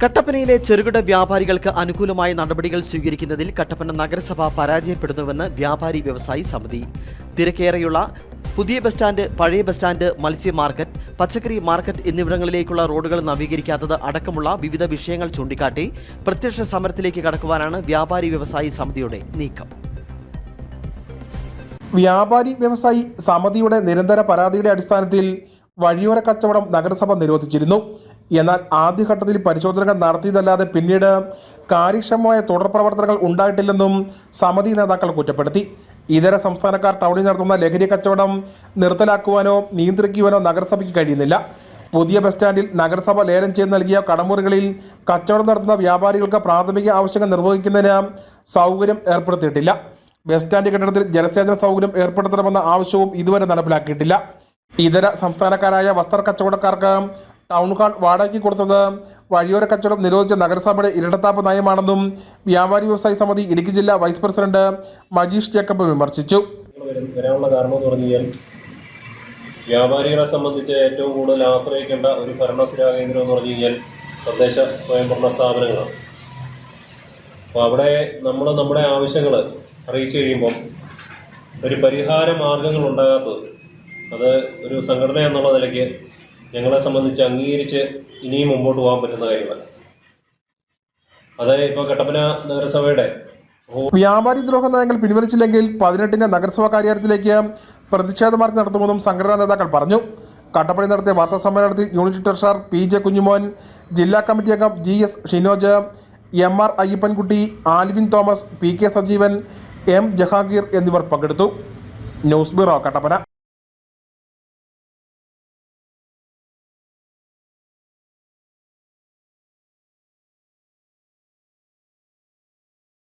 കട്ടപ്പനയിലെ ചെറുകിട വ്യാപാരികൾക്ക് അനുകൂലമായ നടപടികൾ സ്വീകരിക്കുന്നതിൽ കട്ടപ്പന നഗരസഭ പരാജയപ്പെടുന്നുവെന്ന് വ്യാപാരി വ്യവസായി സമിതി. തിരക്കേറെയുള്ള പുതിയ ബസ് സ്റ്റാൻഡ് പഴയ ബസ് സ്റ്റാൻഡ് മത്സ്യ മാർക്കറ്റ് പച്ചക്കറി മാർക്കറ്റ് എന്നിവിടങ്ങളിലേക്കുള്ള റോഡുകൾ നവീകരിക്കാത്തത് അടക്കമുള്ള വിവിധ വിഷയങ്ങൾ ചൂണ്ടിക്കാട്ടി പ്രത്യക്ഷ സമരത്തിലേക്ക് കടക്കുവാനാണ് വ്യാപാരി വ്യവസായി സമിതിയുടെ നീക്കം. വ്യാപാരി വ്യവസായി സമിതിയുടെ നിരന്തര പരാതിയുടെ അടിസ്ഥാനത്തിൽ വഴിയോര കച്ചവടം നഗരസഭ നിരോധിച്ചിരുന്നു. എന്നാൽ ആദ്യഘട്ടത്തിൽ പരിശോധനകൾ നടത്തിയതല്ലാതെ പിന്നീട് കാര്യക്ഷമമായ തുടർ പ്രവർത്തനങ്ങൾ ഉണ്ടായിട്ടില്ലെന്നും സമിതി നേതാക്കൾ കുറ്റപ്പെടുത്തി. ഇതര സംസ്ഥാനക്കാർ ടൗണിൽ നടത്തുന്ന ലഹരി കച്ചവടം നിർത്തലാക്കുവാനോ നിയന്ത്രിക്കുവാനോ നഗരസഭയ്ക്ക് കഴിയുന്നില്ല. പുതിയ ബസ് സ്റ്റാൻഡിൽ നഗരസഭ ലേലം ചെയ്ത് നൽകിയ കടമുറികളിൽ കച്ചവടം നടത്തുന്ന വ്യാപാരികൾക്ക് പ്രാഥമിക ആവശ്യങ്ങൾ നിർവഹിക്കുന്നതിന് സൗകര്യം ഏർപ്പെടുത്തിയിട്ടില്ല. ബസ് സ്റ്റാൻഡ് കെട്ടിടത്തിൽ ജലസേചന സൗകര്യം ഏർപ്പെടുത്തണമെന്ന ആവശ്യവും ഇതുവരെ നടപ്പിലാക്കിയിട്ടില്ല. ഇതര സംസ്ഥാനക്കാരായ വസ്ത്ര കച്ചവടക്കാർക്ക് ടൗൺ ഹാൾ വാടകയ്ക്ക് കൊടുത്തത് വഴിയോര കച്ചവടം നിരോധിച്ച നഗരസഭയുടെ ഇരട്ടത്താപ്പ് നയമാണെന്നും വ്യാപാരി വ്യവസായി സമിതി ഇടുക്കി ജില്ലാ വൈസ് പ്രസിഡന്റ് മജീഷ് ജേക്കബ് വിമർശിച്ചു. കാരണം എന്ന് വ്യാപാരികളെ സംബന്ധിച്ച് ഏറ്റവും കൂടുതൽ ആശ്രയിക്കേണ്ട ഒരു ഭരണസ്ഥിരാ കേന്ദ്രം എന്ന് പറഞ്ഞു കഴിഞ്ഞാൽ തദ്ദേശ സ്വയംഭരണ സ്ഥാപനങ്ങളാണ്. അപ്പോൾ അവിടെ നമ്മൾ നമ്മുടെ ആവശ്യങ്ങൾ അറിയിച്ചു കഴിയുമ്പം ഒരു പരിഹാര മാർഗങ്ങൾ ഉണ്ടാകാത്തത് അത് ഒരു സംഘടന എന്നുള്ള നിലയ്ക്ക് ഞങ്ങളെ സംബന്ധിച്ച് അംഗീകരിച്ച് ഇനിയും മുമ്പോട്ട് പോകാൻ പറ്റുന്ന കാര്യമല്ല. അതായത് ഇപ്പോൾ കട്ടപ്പന നഗരസഭയുടെ വ്യാപാരി ദ്രോഹ നയങ്ങൾ പിൻവലിച്ചില്ലെങ്കിൽ പതിനെട്ടിന്റെ നഗരസഭാ കാര്യാലയത്തിലേക്ക് പ്രതിഷേധ മാർച്ച് നടത്തുമെന്നും സംഘടനാ നേതാക്കൾ പറഞ്ഞു. കട്ടപ്പണി നടത്തിയ വാർത്താ സമ്മേളനത്തിൽ unit treasurer P J Kunjumon ജില്ലാ കമ്മിറ്റി അംഗം G S Shinoj M R Ayyappankutty Alvin Thomas P K Sajeevan M Jahangir എന്നിവർ പങ്കെടുത്തു. News bureau Kattappana.